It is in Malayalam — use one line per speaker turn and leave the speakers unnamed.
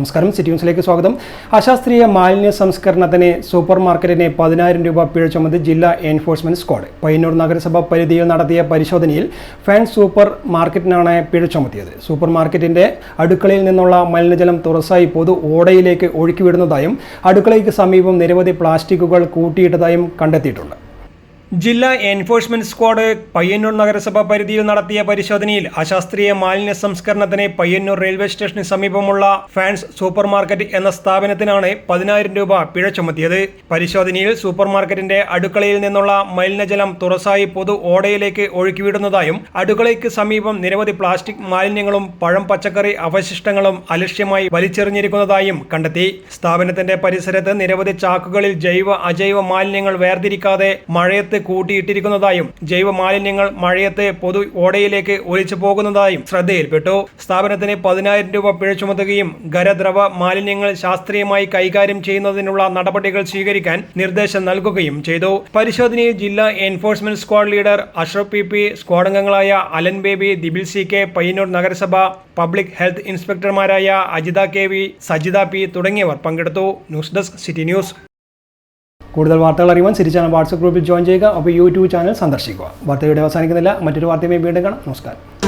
നമസ്കാരം. സിറ്റി ന്യൂസിലേക്ക് സ്വാഗതം. അശാസ്ത്രീയ മാലിന്യ സംസ്കരണത്തിന് സൂപ്പർ മാർക്കറ്റിനെ പതിനായിരം രൂപ പിഴ ചുമത് ജില്ലാ എൻഫോഴ്സ്മെന്റ് സ്ക്വാഡ്. പയ്യന്നൂർ നഗരസഭ പരിധിയിൽ നടത്തിയ പരിശോധനയിൽ ഫാൻ സൂപ്പർ മാർക്കറ്റിനാണ് പിഴ ചുമത്തിയത്. സൂപ്പർ മാർക്കറ്റിന്റെ അടുക്കളയിൽ നിന്നുള്ള മലിനജലം തുറസായി പൊതു ഓടയിലേക്ക് ഒഴുക്കിവിടുന്നതായും അടുക്കളയ്ക്ക് സമീപം നിരവധി പ്ലാസ്റ്റിക്കുകൾ കൂട്ടിയിട്ടതായും കണ്ടെത്തിയിട്ടുണ്ട്. ജില്ലാ എൻഫോഴ്സ്മെന്റ് സ്ക്വാഡ് പയ്യന്നൂർ നഗരസഭ പരിധിയിൽ നടത്തിയ പരിശോധനയിൽ അശാസ്ത്രീയ മാലിന്യ സംസ്കരണത്തിന് പയ്യന്നൂർ റെയിൽവേ സ്റ്റേഷന് സമീപമുള്ള ഫാൻസ് സൂപ്പർ മാർക്കറ്റ് എന്ന സ്ഥാപനത്തിനാണ് പതിനായിരം രൂപ പിഴ ചുമത്തിയത്. പരിശോധനയിൽ സൂപ്പർ മാർക്കറ്റിന്റെ അടുക്കളയിൽ നിന്നുള്ള മലിനജലം തുറസായി പൊതു ഓടയിലേക്ക് ഒഴുക്കിവിടുന്നതായും അടുക്കളയ്ക്ക് സമീപം നിരവധി പ്ലാസ്റ്റിക് മാലിന്യങ്ങളും പഴം പച്ചക്കറി അവശിഷ്ടങ്ങളും അലക്ഷ്യമായി വലിച്ചെറിഞ്ഞിരിക്കുന്നതായും കണ്ടെത്തി. സ്ഥാപനത്തിന്റെ പരിസരത്ത് നിരവധി ചാക്കുകളിൽ ജൈവ അജൈവ മാലിന്യങ്ങൾ വേർതിരിക്കാതെ മഴയത്ത് കൂട്ടിയിട്ടിരിക്കുന്നതായും ജൈവ മാലിന്യങ്ങൾ മഴയത്തെ പൊതു ഓടയിലേക്ക് ഒലിച്ചു പോകുന്നതായും ശ്രദ്ധയിൽപ്പെട്ടു. സ്ഥാപനത്തിന് പതിനായിരം രൂപ പിഴ ചുമത്തുകയും ഖരദ്രവ മാലിന്യങ്ങൾ ശാസ്ത്രീയമായി കൈകാര്യം ചെയ്യുന്നതിനുള്ള നടപടികൾ സ്വീകരിക്കാൻ നിർദ്ദേശം നൽകുകയും ചെയ്തു. പരിശോധനയിൽ ജില്ലാ enforcement squad leader Ashraf P P squad അംഗങ്ങളായ അലൻ ബേബി ദിബിൽ സി കെ പയ്യന്നൂർ നഗരസഭ public health ഇൻസ്പെക്ടർമാരായ Ajitha K V Sajitha P തുടങ്ങിയവർ പങ്കെടുത്തു. News desk city news. കൂടുതൽ വാർത്തകൾ അറിയുവാൻ സിരി ചാനൽ വാട്സപ്പ് ഗ്രൂപ്പിൽ ജോയിൻ ചെയ്യുക. അപ്പോൾ യൂട്യൂബ് ചാനൽ സന്ദർശിക്കുക. വാർത്തയുടെ അവസാനിക്കുന്നില്ല. മറ്റൊരു വാർത്തയുമായി വീണ്ടും കാണാം. നമസ്കാരം.